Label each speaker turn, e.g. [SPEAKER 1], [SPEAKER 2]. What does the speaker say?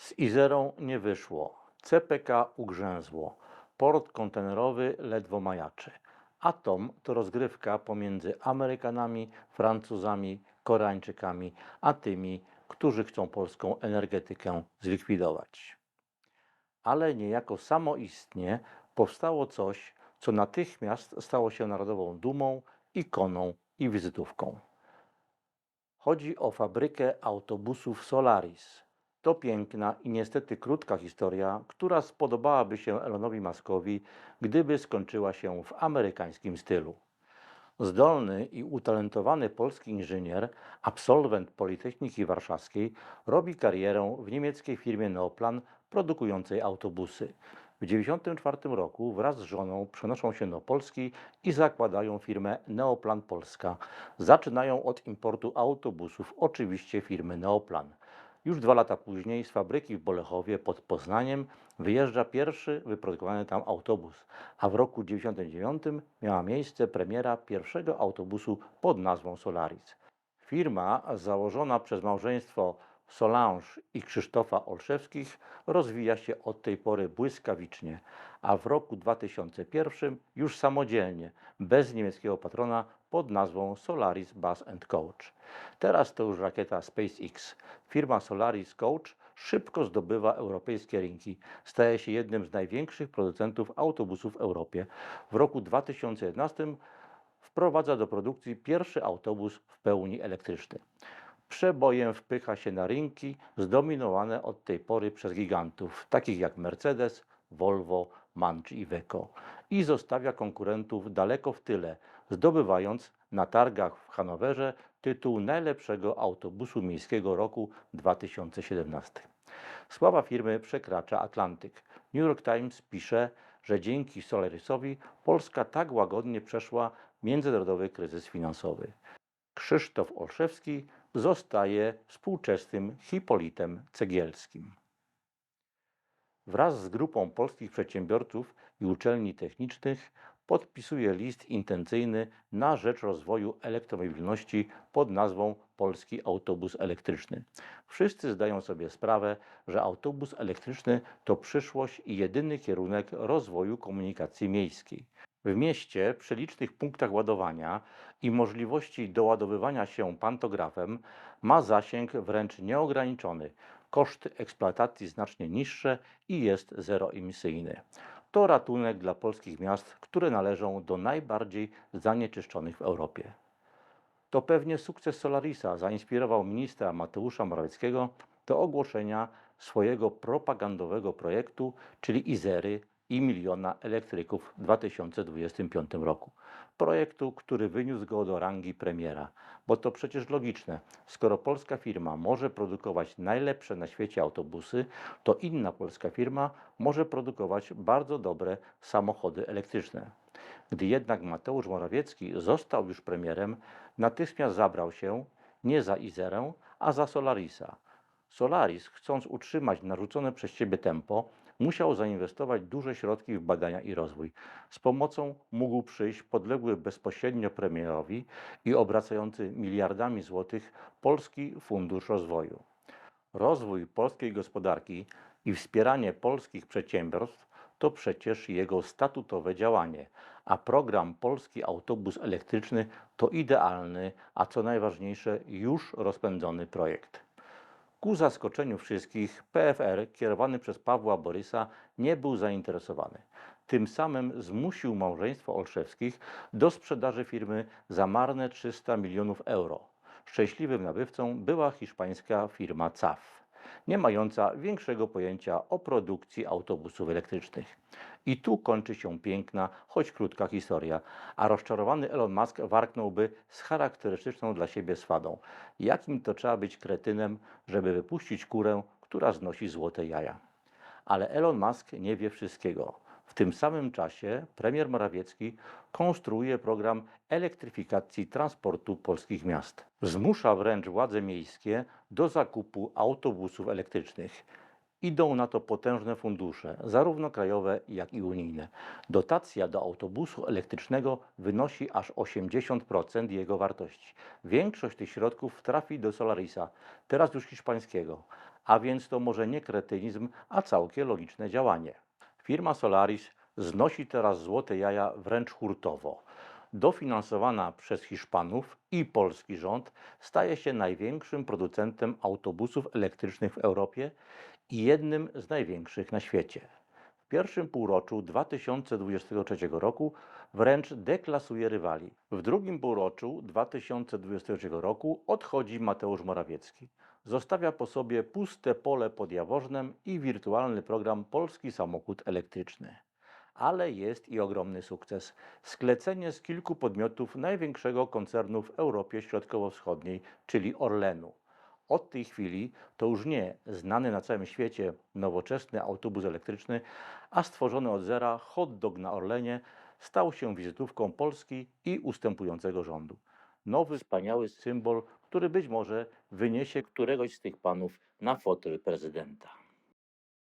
[SPEAKER 1] Z Izerą nie wyszło. CPK ugrzęzło. Port kontenerowy ledwo majaczy. Atom to rozgrywka pomiędzy Amerykanami, Francuzami, Koreańczykami, a tymi, którzy chcą polską energetykę zlikwidować. Ale niejako samoistnie powstało coś, co natychmiast stało się narodową dumą, ikoną i wizytówką. Chodzi o fabrykę autobusów Solaris. To piękna i niestety krótka historia, która spodobałaby się Elonowi Muskowi, gdyby skończyła się w amerykańskim stylu. Zdolny i utalentowany polski inżynier, absolwent Politechniki Warszawskiej, robi karierę w niemieckiej firmie Neoplan produkującej autobusy. W 1994 roku wraz z żoną przenoszą się do Polski i zakładają firmę Neoplan Polska. Zaczynają od importu autobusów, oczywiście firmy Neoplan. Już dwa lata później z fabryki w Bolechowie pod Poznaniem wyjeżdża pierwszy wyprodukowany tam autobus, a w roku 1999 miała miejsce premiera pierwszego autobusu pod nazwą Solaris. Firma założona przez małżeństwo Solange i Krzysztofa Olszewskich rozwija się od tej pory błyskawicznie, a w roku 2001 już samodzielnie, bez niemieckiego patrona pod nazwą Solaris Bus Coach. Teraz to już rakieta SpaceX. Firma Solaris Coach szybko zdobywa europejskie rynki. Staje się jednym z największych producentów autobusów w Europie. W roku 2011 wprowadza do produkcji pierwszy autobus w pełni elektryczny. Przebojem wpycha się na rynki zdominowane od tej pory przez gigantów, takich jak Mercedes, Volvo, MAN czy Iveco i zostawia konkurentów daleko w tyle, zdobywając na targach w Hanowerze tytuł najlepszego autobusu miejskiego roku 2017. Sława firmy przekracza Atlantyk. New York Times pisze, że dzięki Solarisowi Polska tak łagodnie przeszła międzynarodowy kryzys finansowy. Krzysztof Olszewski zostaje współczesnym Hipolitem Cegielskim. Wraz z grupą polskich przedsiębiorców i uczelni technicznych podpisuje list intencyjny na rzecz rozwoju elektromobilności pod nazwą Polski Autobus Elektryczny. Wszyscy zdają sobie sprawę, że autobus elektryczny to przyszłość i jedyny kierunek rozwoju komunikacji miejskiej. W mieście przy licznych punktach ładowania i możliwości doładowywania się pantografem ma zasięg wręcz nieograniczony, koszty eksploatacji znacznie niższe i jest zeroemisyjny. To ratunek dla polskich miast, które należą do najbardziej zanieczyszczonych w Europie. To pewnie sukces Solarisa zainspirował ministra Mateusza Morawieckiego do ogłoszenia swojego propagandowego projektu, czyli Izery i miliona elektryków w 2025 roku. Projektu, który wyniósł go do rangi premiera, bo to przecież logiczne. Skoro polska firma może produkować najlepsze na świecie autobusy, to inna polska firma może produkować bardzo dobre samochody elektryczne. Gdy jednak Mateusz Morawiecki został już premierem, natychmiast zabrał się nie za Izerę, a za Solarisa. Solaris, chcąc utrzymać narzucone przez siebie tempo, musiał zainwestować duże środki w badania i rozwój. Z pomocą mógł przyjść podległy bezpośrednio premierowi i obracający miliardami złotych Polski Fundusz Rozwoju. Rozwój polskiej gospodarki i wspieranie polskich przedsiębiorstw to przecież jego statutowe działanie, a program Polski Autobus Elektryczny to idealny, a co najważniejsze, już rozpędzony projekt. Ku zaskoczeniu wszystkich, PFR kierowany przez Pawła Borysa nie był zainteresowany. Tym samym zmusił małżeństwo Olszewskich do sprzedaży firmy za marne 300 milionów euro. Szczęśliwym nabywcą była hiszpańska firma CAF, nie mająca większego pojęcia o produkcji autobusów elektrycznych. I tu kończy się piękna, choć krótka historia, a rozczarowany Elon Musk warknąłby z charakterystyczną dla siebie swadą. Jakim to trzeba być kretynem, żeby wypuścić kurę, która znosi złote jaja. Ale Elon Musk nie wie wszystkiego. W tym samym czasie premier Morawiecki konstruuje program elektryfikacji transportu polskich miast. Zmusza wręcz władze miejskie do zakupu autobusów elektrycznych. Idą na to potężne fundusze, zarówno krajowe, jak i unijne. Dotacja do autobusu elektrycznego wynosi aż 80% jego wartości. Większość tych środków trafi do Solarisa, teraz już hiszpańskiego, a więc to może nie kretynizm, a całkiem logiczne działanie. Firma Solaris znosi teraz złote jaja wręcz hurtowo. Dofinansowana przez Hiszpanów i polski rząd staje się największym producentem autobusów elektrycznych w Europie i jednym z największych na świecie. Pierwszym półroczu 2023 roku wręcz deklasuje rywali. W drugim półroczu 2023 roku odchodzi Mateusz Morawiecki. Zostawia po sobie puste pole pod Jaworznem i wirtualny program Polski Samochód Elektryczny. Ale jest i ogromny sukces. Sklecenie z kilku podmiotów największego koncernu w Europie Środkowo-Wschodniej, czyli Orlenu. Od tej chwili to już nie znany na całym świecie nowoczesny autobus elektryczny, a stworzony od zera hot dog na Orlenie stał się wizytówką Polski i ustępującego rządu. Nowy, wspaniały symbol, który być może wyniesie któregoś z tych panów na fotel prezydenta.